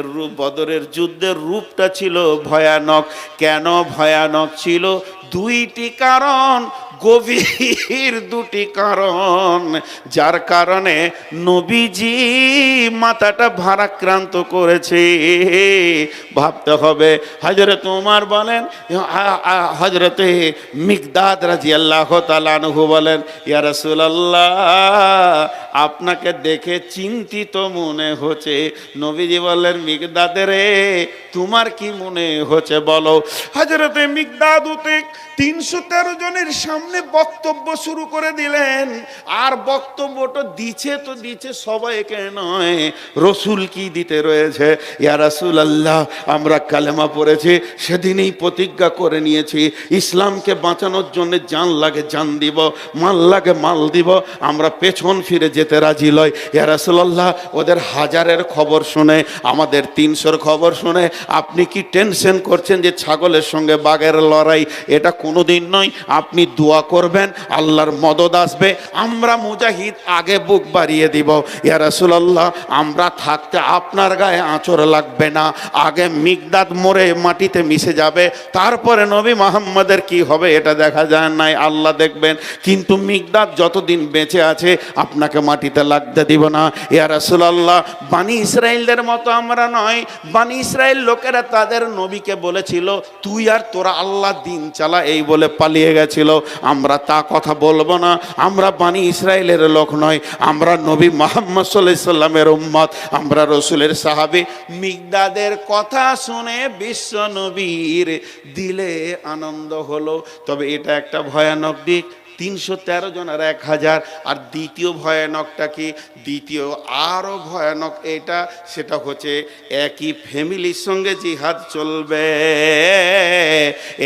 রূপ বদরের যুদ্ধের রূপটা ছিল ভয়ানক। কেন ভয়ানক ছিল? দুইটি কারণ। গভীর দুটি কারণ, যার কারণে নবীজি মাথাটা ভারাক্রান্ত করেছে। ভাবতে হবে হজরত উমার বলেন হজরতে মিকদাদ রাজি আল্লাহ তালানহু বলেন, ইয়া রাসূলুল্লাহ, আপনাকে দেখে চিন্তিত মনে হচ্ছে। নবীজি বললেন, মিকদাদে রে, তোমার কি মনে হচ্ছে বলো? হজরতে মিকদাদ তিনশো তেরো জনের সামনে বক্তব্য শুরু করে দিলেন, আর বক্তব্যটা দিছে তো দিছে সবাইকে নয়। রসুল কি দিতে রয়েছে? ইয়া রাসূল আল্লাহ আমরা কালেমা পড়েছি, সেদিনই প্রতিজ্ঞা করে নিয়েছি, ইসলামকে বাঁচানোর জন্য জান লাগে জান দিব, মাল লাগে মাল দিব, আমরা পেছন ফিরে যেতে রাজি লয় ইয়া রাসূলুল্লাহ, ওদের হাজারের খবর শুনে, আমাদের তিনশোর খবর শুনে, আপনি কি টেনশন করছেন যে ছাগলের সঙ্গে বাঘের লড়াই? এটা কোনোদিন নয়, আপনি দোয়া করবেন, আল্লাহর মদদ আসবে। আমরা মুজাহিদ, আগে বুক বাড়িয়ে দিব। ইয়া রাসূলুল্লাহ, আমরা থাকতে আপনার গায়ে আঁচড় লাগবে না। আগে মিগদাদ মরে মাটিতে মিশে যাবে। তারপরে নবী মোহাম্মদের কি হবে এটা দেখা যায় নাই, আল্লাহ দেখবেন। কিন্তু মিগদাদ যতদিন বেঁচে আছে, আপনাকে মাটিতে লাগতে দিব না। ইয়া রাসূলুল্লাহ, বানি ইসরায়েলদের মতো আমরা নয়। বানি ইসরায়েল লোকেরা তাদের নবীকে বলেছিল, তুই আর তোরা আল্লাহ দিন চালা এই বলে পালিয়ে গেছিল। আমরা তা কথা বলব না। আমরা বানি ইসরায়েলের লোক নয়। আমরা নবী মোহাম্মদ সাল্লাহ সাল্লামের উম্মত। আমরা রসুলের সাহাবি। মিগদাদের কথা শুনে বিশ্ব নবীর দিলে আনন্দ হলো। তবে এটা একটা ভয়ানক দিক। তিনশো তেরো জন আর এক হাজার। আর দ্বিতীয় ভয়ানকটা কি? দ্বিতীয় আরও ভয়ানক এটা, সেটা হচ্ছে একই ফ্যামিলির সঙ্গে জিহাদ চলবে।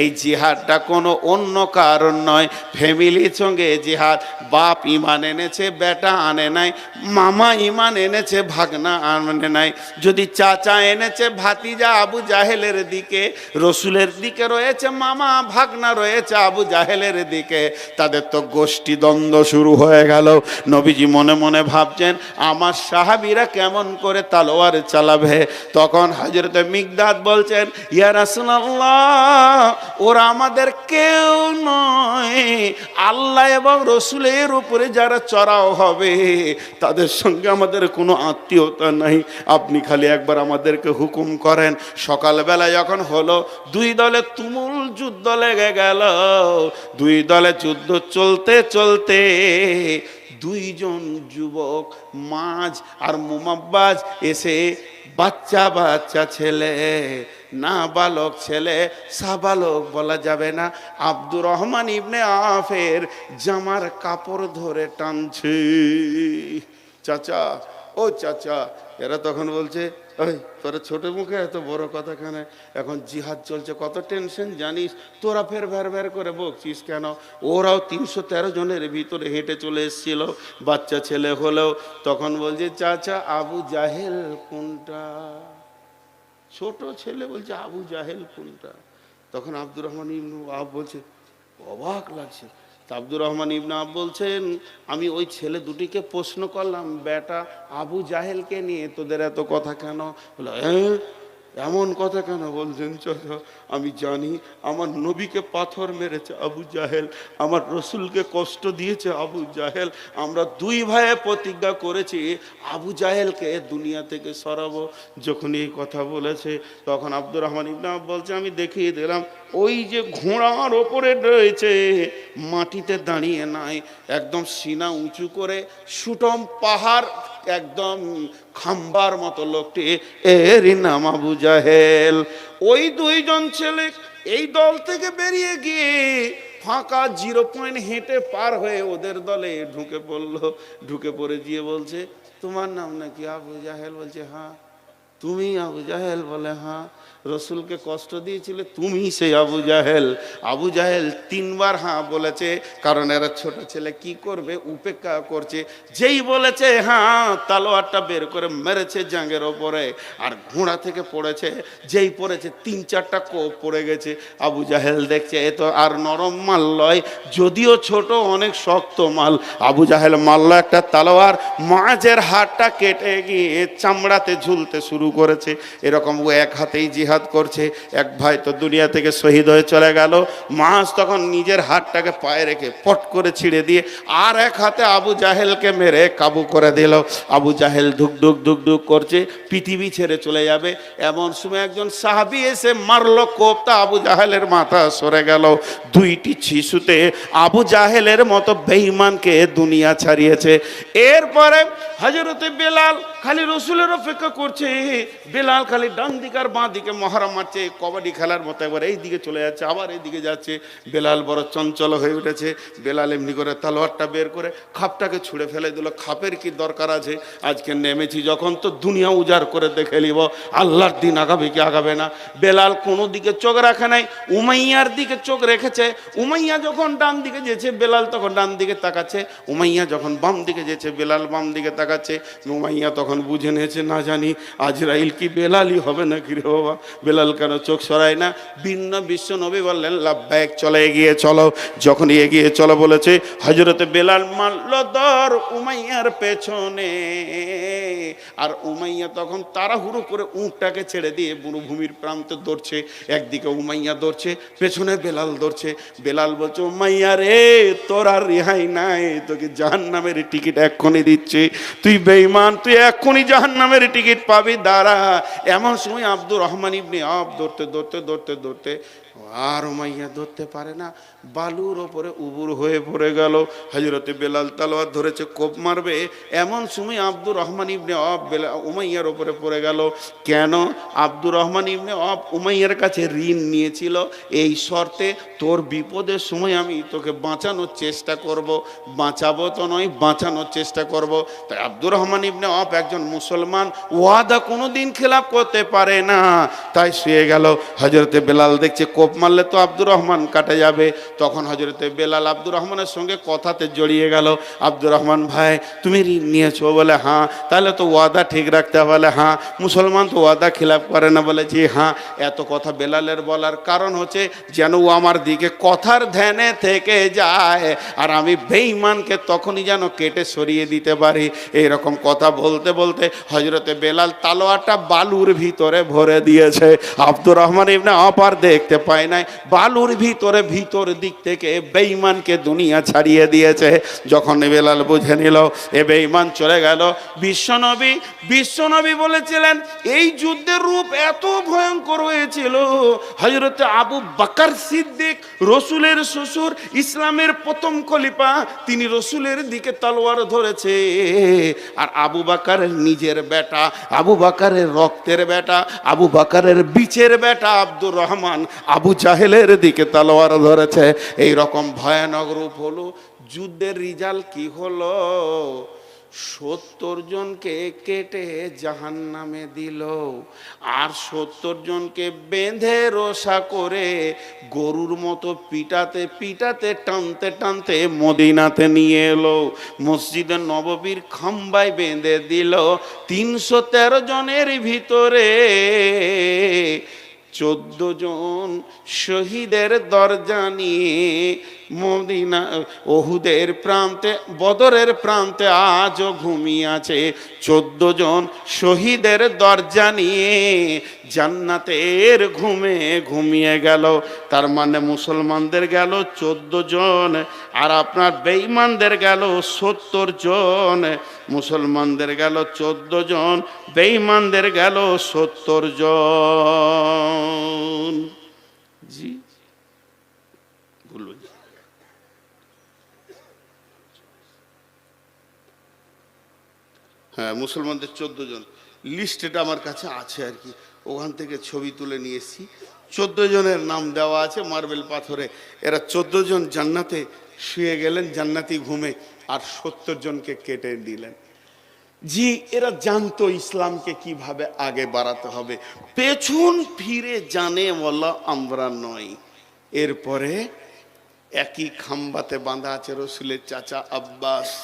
এই জিহাদটা কোনো অন্য কারণ নয়। ফ্যামিলির সঙ্গে জিহাদ, বাপ ইমান এনেছে, বেটা আনে নাই, মামা ইমান এনেছে, ভাগনা আনে নাই। যদি চাচা এনেছে, ভাতিজা আবু জাহেলের দিকে, রসুলের দিকে রয়েছে, মামা ভাগনা রয়েছে আবু জাহেলের দিকে, তাদের তো গোষ্ঠী দ্বন্দ্ব শুরু হয়ে গেল। নবীজি মনে মনে ভাবছেন, আমার সাহাবিরা কেমন করে তালোয়ার চালাবে? তখন হাজরতে মিগদাদ বলছেন, ইয়া রাসূলুল্লাহ, ওরা আমাদের কেউ নয়। আল্লাহ এবং রসুলের উপরে যারা চড়াও হবে, তাদের সঙ্গে আমাদের কোনো আত্মীয়তা নাই। আপনি খালি একবার আমাদেরকে হুকুম করেন। সকালবেলা যখন হলো, দুই দলে তুমুল যুদ্ধ লেগে গেল। দুই দলে যুদ্ধ চলতে চলতে দুইজন যুবক মাঝ আর মোমাব্বাজ এসে বাচ্চা বাচ্চা ছেলে, না বালক ছেলে সাবালক বলা যাবে না। আব্দুর রহমান ইবনে আফের জামার কাপড় ধরে টানছে। চাচা ও চাচা এরা তখন বলছে ওই তোরা ছোট মুখে এত বড় কথা কেন? এখন জিহাদ চলছে, কত টেনশন জানিস? তোরা ফের ভ্যার ভ্যার করে বকছিস কেন? ওরাও তিনশো তেরো জনের ভিতরে হেঁটে চলে এসেছিল, বাচ্চা ছেলে হলেও। তখন বলছে, চাচা, আবু জাহেল কোনটা? ছোট ছেলে বলছে, আবু জাহেল কোনটা? তখন আব্দুর রহমান ইবনু আব বলছে, অবাক লাগছে। তা আব্দুর রহমান ইবনাব বলছেন, আমি ওই ছেলে দুটিকে প্রশ্ন করলাম, বেটা আবু জাহেলকে নিয়ে তোদের এত কথা কেন বলে "হ্যাঁ? এমন কথা কেন বলছেন? চাচা আমি জানি আমার নবীকে পাথর মেরেছে আবু জাহেল, আমার রসুলকে কষ্ট দিয়েছে আবু জাহেল, আমরা দুই ভাইয়ে প্রতিজ্ঞা করেছি, আবু জাহেলকে দুনিয়া থেকে সরাবো। যখন এই কথা বলেছে, তখন আব্দুর রহমান ইবনাম বলছে, আমি দেখিয়ে দিলাম, ওই যে ঘোড়ার ওপরে রয়েছে, মাটিতে দাঁড়িয়ে নাই, একদম সিনা উঁচু করে, সুটম পাহাড় একদম খাম্বার মতো লোকটি, এরই নাম আবু জাহেল। ওই দুইজন ছেলে এই দল থেকে বেরিয়ে গিয়ে ফাঁকা জিরো পয়েন্ট হেঁটে পার হয়ে ওদের দলে ঢুকে পড়ল। ঢুকে পড়ে গিয়ে বলছে, তোমার নাম নাকি আবু জাহেল? বলছে হ্যাঁ। তুমি আবু জাহেল? বলে হ্যাঁ। রসুলকে কষ্ট দিয়েছিলে, তুমি সেই আবু জাহেল। আবু জাহেল তিনবার হ্যাঁ বলেছে, কারণ এরা ছোট ছেলে, কি করবে? উপেক্ষা করছে। যেই বলেছে হ্যাঁ তালোয়ারটা বের করে মেরেছে জাঙ্গের ওপরে। আর ঘোড়া থেকে পড়েছে, যেই পড়েছে, তিন চারটা কোপ পড়ে গেছে। আবু জাহেল দেখছে, এ তো আর নরম মাল লয়, যদিও ছোট, অনেক শক্ত মাল। আবু জাহেল মারল একটা তালোয়ার, মাঝের হাতটা কেটে গিয়ে চামড়াতে ঝুলতে শুরু করেছে। এরকম ও এক হাতেই জিহাদ করছে। এক ভাই তো দুনিয়া থেকে শহীদ হয়ে চলে গেল। মাস তখন নিজের হাতটাকে পায়ে রেখে পট করে ছিঁড়ে দিয়ে আর এক হাতে আবু জাহেলকে মেরে কাবু করে দিল। আবু জাহেল ধুক ধুক ধুক ধুক করছে, পৃথিবী ছেড়ে চলে যাবে। এমন সময় একজন সাহাবি এসে মারলো, কোপটা আবু জাহেলের মাথা সরে গেল। দুইটি শিশুতে আবু জাহেলের মতো বেঈমানকে দুনিয়া ছাড়িয়েছে। এরপরে হজরতে বেলাল খালি রসুলের অপেক্ষা করছে। বেলাল খালি ডান দিকে আর বাঁ দিকে মহারা মারছে, কবাডি খেলার মতো একবার এই দিকে চলে যাচ্ছে, আবার এই দিকে যাচ্ছে। বেলাল বড় চঞ্চল হয়ে উঠেছে, বেলাল এমনি করে তালোয়ারটা বের করে খাপটাকে ছুঁড়ে ফেলে দিল। খাপের কি দরকার আছে? আজকে নেমেছি যখন তো দুনিয়া উজাড় করে দেখে নিব, আল্লাহর দিন আগাবে কি আগাবে না? বেলাল কোনো দিকে চোখ রাখে নাই, উমাইয়ার দিকে চোখ রেখেছে। উমাইয়া যখন ডান দিকে যেছে, বেলাল তখন ডান দিকে তাকাচ্ছে। উমাইয়া যখন বাম দিকে যেছে, বেলাল বাম দিকে তাকাচ্ছে। উমাইয়া তখন বুঝে নিয়েছে, না জানি, আজরাইল কি বেলালই হবে না কি রে বাবা? বেলাল কেন চোখ সরায় না? ভিন্ন বিশ্ব নবী বললেন, লাভবায়ক চলে এগিয়ে চলো। যখন এগিয়ে চলো বলেছে হজরতে বেলাল মারল দর উমাইয়ার পেছনে। আর উমাইয়া তখন তাড়াহুড়ো করে উঁটটাকে ছেড়ে দিয়ে বুড়োভূমির প্রান্তে দৌড়ছে। একদিকে উমাইয়া দৌড়ছে, পেছনে বেলাল দৌড়ছে। বেলাল বলছে, উমাইয়া রে, তোর আর রেহাই নাই, তোকে জাহান নামের টিকিট এক্ষুনি দিচ্ছে। তুই বেইমান তুই এক্ষুনি জাহান নামের টিকিট পাবি, দাঁড়া। এমন সময় আব্দুর রহমান ইবনে আব দৌড়তে দৌড়তে দৌড়তে দৌড়তে আর উমাইয়া ধরতে পারে না। বালুর ওপরে উবুর হয়ে পড়ে গেল। হজরতে বেলাল তালোয়ার ধরেছে, কোপ মারবে। এমন সময় আব্দুর রহমান ইবনে অফ বেলা উমাইয়ার ওপরে পড়ে গেল। কেন? আব্দুর রহমান ইবনে অফ উমাইয়ার কাছে ঋণ নিয়েছিল। এই শর্তে তোর বিপদের সময় আমি তোকে বাঁচানোর চেষ্টা করব। বাঁচাবো তো নয়, বাঁচানোর চেষ্টা করব। তাই আব্দুর রহমান ইবনে অফ একজন মুসলমান, ওয়াদা কোনো দিন খেলাপ করতে পারে না। তাই শুয়ে গেল। হজরতে বেলাল দেখছে কোপ মারলে তো আব্দুর রহমান কাটে যাবে। তখন হজরতে বেলাল আব্দুর রহমানের সঙ্গে কথাতে জড়িয়ে গেল, আব্দুর রহমান ভাই, তুমি ঋণ নিয়েছো? বলে হ্যাঁ। তাহলে তো ওয়াদা ঠিক রাখতে বলে হ্যাঁ। মুসলমান তো ওয়াদা খিলাফ করে না। বলে, জি হ্যাঁ। এত কথা বেলালের বলার কারণ হচ্ছে যেন ও আমার দিকে কথার ধ্যানে থেকে যায়, আর আমি বেঈমানকে তখনই যেন কেটে সরিয়ে দিতে পারি। এইরকম কথা বলতে বলতে হজরতে বেলাল তালোয়ারটা বালুর ভিতরে ভরে দিয়েছে। আব্দুর রহমান ইবনে অপার দেখতে পায়। নাই। বালুর ভিতরে ভিতর দিক থেকে বেঈমানকে দুনিয়া ছাড়িয়ে দিয়েছে। যখন বেলাল বুঝে নিল, এ বেঈমান চলে গেল। বিশ্বনবী বিশ্বনবী বলেছিলেন, এই যুদ্ধের রূপ এত ভয়ঙ্কর হয়েছিল। হজরত আবু বাকার সিদ্দিক, রসুলের শ্বশুর, ইসলামের প্রথম খলিফা, তিনি রসুলের দিকে তলোয়ার ধরেছে। আর আবু বাকারের নিজের বেটা, আবু বাকারের রক্তের বেটা, আবু বাকারের বিচের বেটা আব্দুর রহমান, আবু জাহেলের দিকে তলোয়ার ধরেছে। এই রকম ভয়ানক রূপ হলো। যুদ্ধের রিজাল্ট কি হলো? সত্তর জনকে কেটে জাহান নামে দিল। আর সত্তর জনকে বেঁধে রোসা করে গরুর মতো পিটাতে পিটাতে, টানতে টানতে মদিনাতে নিয়ে এলো। মসজিদের নববীর খাম্বায় বেঁধে দিল। তিনশো তেরো জনের ভিতরে চোদ্দ জন শহীদের দরজা নিয়ে মদিনা, ওহুদের প্রান্তে, বদরের প্রান্তে আজও ঘুমিয়ে আছে। চোদ্দ জন শহীদের দরজা নিয়ে জান্নাতের ঘুমে ঘুমিয়ে গেল। তার মানে মুসলমানদের গেল চোদ্দ জন, আর আপনার বেঈমানদের গেল সত্তর জন। মুসলমানদের গেল চোদ্দ জন, বেঈমানদের গেল সত্তর জন। জি। হ্যাঁ মুসলমানদের চোদ্দ জন। লিস্ট এটা আমার কাছে আছে আর কি। ওখান থেকে ছবি তুলে নিয়ে এসেছি। চোদ্দ জনের নাম দেওয়া আছে মার্বেল পাথরে। এরা চোদ্দ জন জান্নাতে শুয়ে গেলেন, জান্নাতি ঘুমে, আর সত্তর জনকে কেটে দিলেন। জি, এরা জানতো ইসলামকে কীভাবে আগে বাড়াতে হবে। পেছন ফিরে জানে বলা আমরা নই। এরপরে একই খাম্বাতে বাঁধা আছে রসুলের চাচা আব্বাস।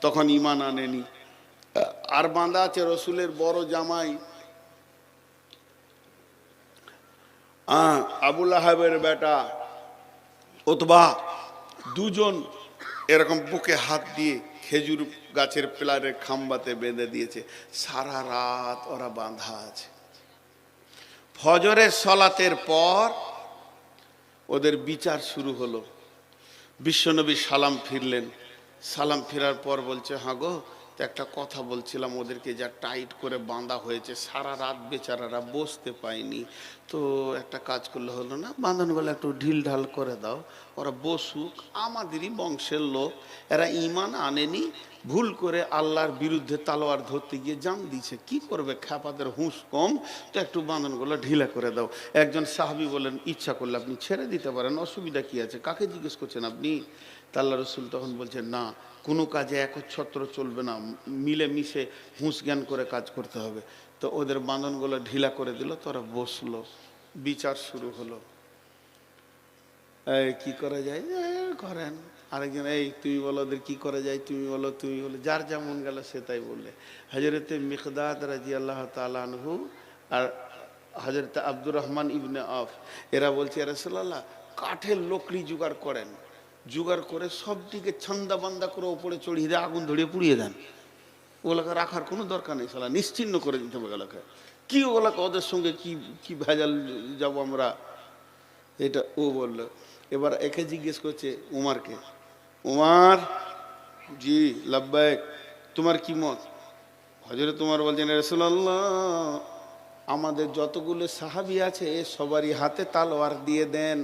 তখন ইমান আনেনি। আর বাঁধা আছে রসুলের বড় জামাই। আবুল আহাবের বেটা ওতবা দুজন এরকম বুকে হাত দিয়ে খেজুর গাছের পিলারের খাম্বাতে বেঁধে দিয়েছে। সারা রাত ওরা বাঁধা আছে। ফজরের সলাতের পর ওদের বিচার শুরু হলো। বিশ্বনবী সালাম ফিরলেন। সালাম ফেরার পর বলছে হ্যাঁ গো তো একটা কথা বলছিলাম ওদেরকে যা টাইট করে বাঁধা হয়েছে, সারা রাত বেচারারা বসতে পায়নি। তো একটা কাজ করলে হলো না বাঁধানগুলো একটু ঢিল ঢাল করে দাও, ওরা বসুক। আমাদেরই বংশের লোক, এরা ইমান আনেনি ভুল করে আল্লাহর বিরুদ্ধে তালোয়ার ধরতে গিয়ে জান দিছে কি করবে? খ্যাপাদের হুঁশ কম। তো একটু বাঁধনগুলো ঢিলা করে দাও। একজন সাহাবি বলেন ইচ্ছা করলে আপনি ছেড়ে দিতে পারেন, অসুবিধা কি আছে? কাকে জিজ্ঞেস করছেন আপনি? তাল্লা রসুল তখন বলছেন, না, কোনো কাজে একচ্ছত্র চলবে না। মিলে মিশে হুঁশ জ্ঞান করে কাজ করতে হবে। তো ওদের বাঁধনগুলো ঢিলা করে দিল, তোরা বসল। বিচার শুরু হলো। কি করা যায়? করেন। আরেকজন, এই তুমি বলো ওদের কী করা যায়? তুমি বলো তুমি বলো। যার যেমন গেল সে তাই বললে। হজরতে মিকদাদ রাজি আল্লাহ তালানহু আর হজরত আব্দুর রহমান ইবনে আফ এরা বলছে রসল্লাহ কাঠের লোকড়ি জোগাড় করেন। জোগাড় করে সব দিকে ছান্দা বান্দা করে ওপরে চড়িয়ে দিয়ে আগুন ধরিয়ে পুড়িয়ে দেন। ওগুলোকে রাখার কোনো দরকার নেই সালা নিশ্চিন্ন করে দিতে হবে ওগুলোকে। কি ওগুলোকে ওদের সঙ্গে কি কি ভেজাল যাব আমরা? এটা ও বলল। এবার একে জিজ্ঞেস করছে উমারকে উমার, জি লাব্বাইক তোমার কি মত? হজরে তোমার বলছেন রসুল্লাহ আমাদের যতগুলো সাহাবি আছে, সবারই হাতে তালোয়ার দিয়ে দেন।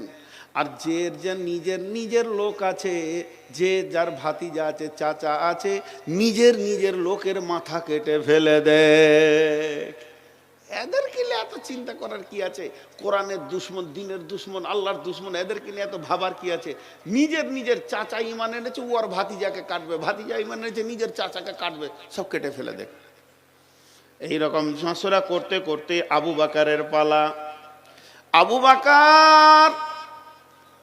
আর যে যে নিজের নিজের লোক আছে, যে যার ভাতিজা আছে, চাচা আছে, নিজের নিজের লোকের মাথা কেটে ফেলে দেয়। এদেরকে নিয়ে এত চিন্তা করার কি আছে? কোরআনের দুশ্মন, দিনের দুশ্মন, আল্লাহর দুশ্মন, এদেরকে নিয়ে এত ভাবার কি আছে? নিজের নিজের চাচা ইমান এনেছে, ও আর ভাতিজাকে কাটবে। ভাতিজা ইমান এনেছে, নিজের চাচাকে কাটবে। সব কেটে ফেলে দেখ। এইরকম ঝাঁসরা করতে করতে আবু বাকারের পালা। আবু বাকার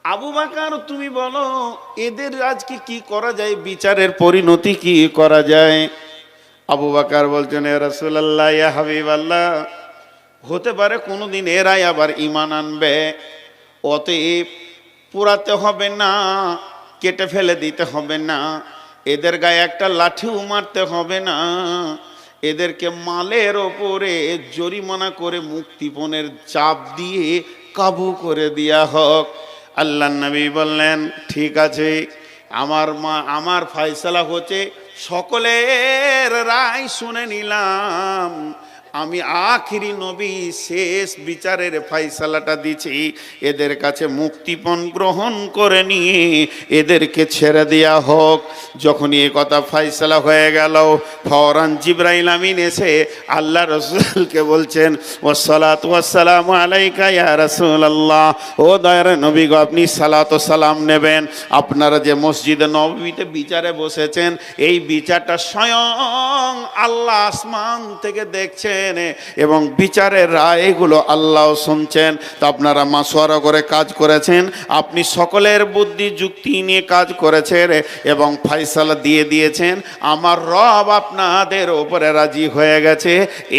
আবু বাকার, তুমি বলো, এদের আজকে কি করা যায়? বিচারের পরিণতি কি করা যায়? আবু বাকার বলছেন রসুল্লাহ হাবিব আল্লাহ হতে পারে কোনোদিন এরাই আবার ইমান আনবে। অতএব পুরাতে হবে না, কেটে ফেলে দিতে হবে না। এদের গায়ে একটা লাঠিও মারতে হবে না। এদেরকে মালের ওপরে জরিমানা করে মুক্তিপণের চাপ দিয়ে কাবু করে দেওয়া হোক। আল্লাহ নবী বললেন, ঠিক আছে, আমার মা, আমার ফয়সালা হচ্ছে, সকলের রায় শুনে নিলাম। আমি আখিরি নবী শেষ বিচারের ফাইসালাটা দিছি। এদের কাছে মুক্তিপণ গ্রহণ করে নিয়ে এদেরকে ছেড়ে দেয়া হোক। যখনই এ কথা ফাইসালা হয়ে গেল ফরান জিব্রাইল আমিন এসে আল্লাহ রসুলকে বলছেন ও ওয়াসালাম আলাইকা ইয়া রাসূলুল্লাহ। ও দয়ার নবী গো, আপনি সালাত সালাম নেবেন। আপনারা যে মসজিদে নবীতে বিচারে বসেছেন, এই বিচারটা স্বয়ং আল্লাহ আসমান থেকে দেখছেন এবং বিচারের রায় এগুলো আল্লাহ শুনছেন। তো আপনারা মাসোয়ারা করে কাজ করেছেন। আপনি সকলের বুদ্ধি, যুক্তি নিয়ে কাজ করেছেন এবং ফাইসালা দিয়ে দিয়েছেন। আমার রব আপনাদের ওপরে রাজি হয়ে গেছে।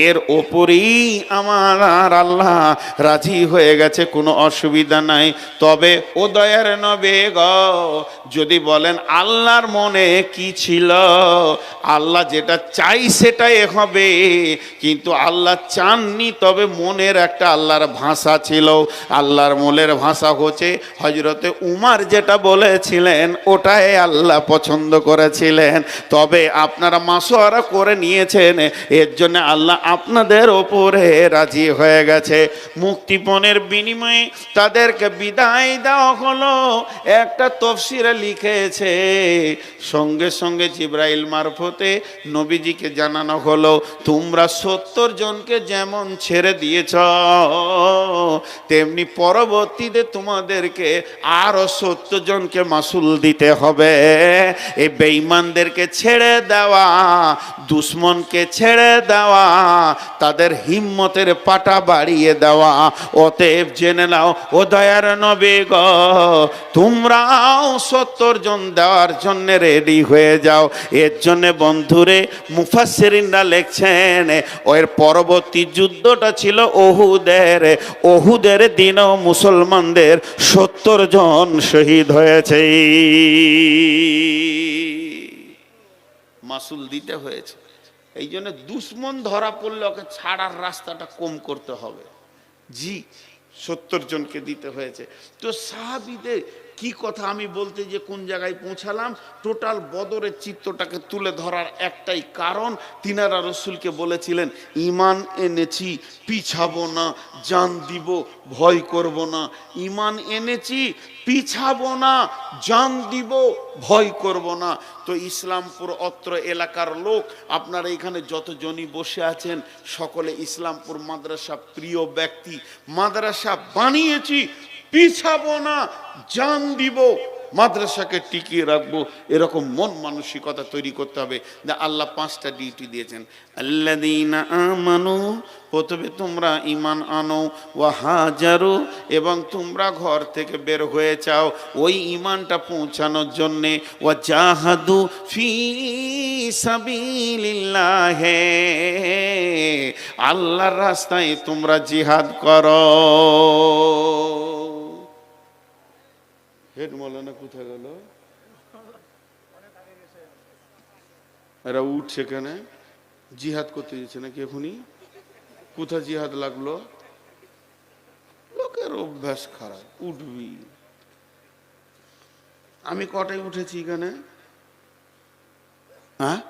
এর ওপরেই আমার আর আল্লাহ রাজি হয়ে গেছে। কোনো অসুবিধা নাই। তবে ও দয়ার নবে গ যদি বলেন, আল্লাহর মনে কি ছিল? আল্লাহ যেটা চাই সেটাই হবে, কিন্তু আল্লাহ চাননি, তবে মনের একটা আল্লাহর ভাষা ছিল। আল্লাহর মনের ভাষা হচ্ছে হজরতে উমার যেটা বলেছিলেন, ওটাই আল্লাহ পছন্দ করেছিলেন। তবে আপনারা মাসোয়ারা করে নিয়েছেন, এর জন্য আল্লাহ আপনাদের ওপরে রাজি হয়ে গেছে। মুক্তিপণের বিনিময়ে তাদেরকে বিদায় দেওয়া হলো। একটা তফসিরে লিখেছে। সঙ্গে সঙ্গে জিব্রাইল মারফতে নবীজিকে জানানো হলো, তোমরা সত্তর জনকে যেমন ছেড়ে দিয়েছ, তেমনি পরবর্তীতে তোমাদেরকে আরও সত্তর জনকে মাসুল দিতে হবে। এই বেঈমানদেরকে ছেড়ে দেওয়া, দুশ্মনকে ছেড়ে দেওয়া, তাদের হিম্মতের পাটা বাড়িয়ে দেওয়া। অতএব জেনে নাও, ও দয়ার নবে গ, তোমরাও সত্তর জন দেওয়ার জন্য রেডি হয়ে যাও। এর জন্য বন্ধুরে, মুফাসসিরিনরা লেখছেন ওর পরবর্তী যুদ্ধটা ছিল ওহুদের। ওহুদের দিনও মুসলমানদের সত্তর জন শহীদ হয়েছে। মাসুল দিতে হয়েছে। এই জন্য দুশ্মন ধরা পড়লে ওকে ছাড়ার রাস্তাটা কম করতে হবে। জি, সত্তর জনকে দিতে হয়েছে। তো সাহাবিদের কি কথা আমি বলতে যে কোন জায়গায় পৌঁছালাম? টোটাল বদরের চিত্রটাকে তুলে ধরার একটাই কারণ তিনারা রসুলকে বলেছিলেন ইমান এনেছি, পিছাবো না, জান দিব, ভয় করব না। ইমান এনেছি, পিছাবো না, জান দিব, ভয় করব না। তো ইসলামপুর অত্র এলাকার লোক, আপনারা এখানে যতজনই বসে আছেন, সকলে ইসলামপুর মাদ্রাসা প্রিয় ব্যক্তি। মাদ্রাসা বানিয়েছি পিছাবো না, জান দিব, মাদ্রাসাকে টিকিয়ে রাখব, এরকম মন মানসিকতা তৈরি করতে হবে। না আল্লাহ পাঁচটা ডিউটি দিয়েছেন। আল্লাদিনা আমানু, প্রথমে তোমরা ইমান আনো ও হাজারো, এবং তোমরা ঘর থেকে বের হয়ে চাও ওই ইমানটা পৌঁছানোর জন্যে ও জাহাদু ফি আল্লাহর রাস্তায় তোমরা জিহাদ করো। হেড মৌলানা কোথায় গেল? এরা উঠছে কেন জিহাদ করতে দিচ্ছে নাকি এখনই? কোথায় জিহাদ লাগল? লোকের অভ্যাস খারাপ, উঠবি। আমি কটায় উঠেছি এখানে? হ্যাঁ?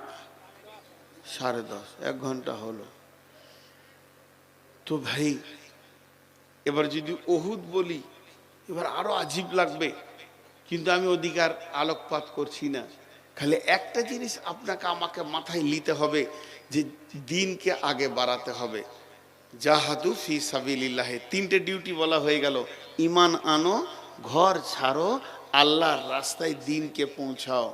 সাড়ে দশ, এক ঘণ্টা হলো। তো ভাই, এবার যদি ওহুদ বলি, এবার আরও আজীব লাগবে। কিন্তু আমি অধিকার আলোকপাত করছি না। খালি একটা জিনিস আপনাকে আমাকে মাথায় নিতে হবে যে দিনকে আগে বাড়াতে হবে। জাহাদু ফি সাবিল্লাহে তিনটে ডিউটি বলা হয়ে গেল ইমান আনো, ঘর ছাড়ো, আল্লাহর রাস্তায় দিনকে পৌঁছাও।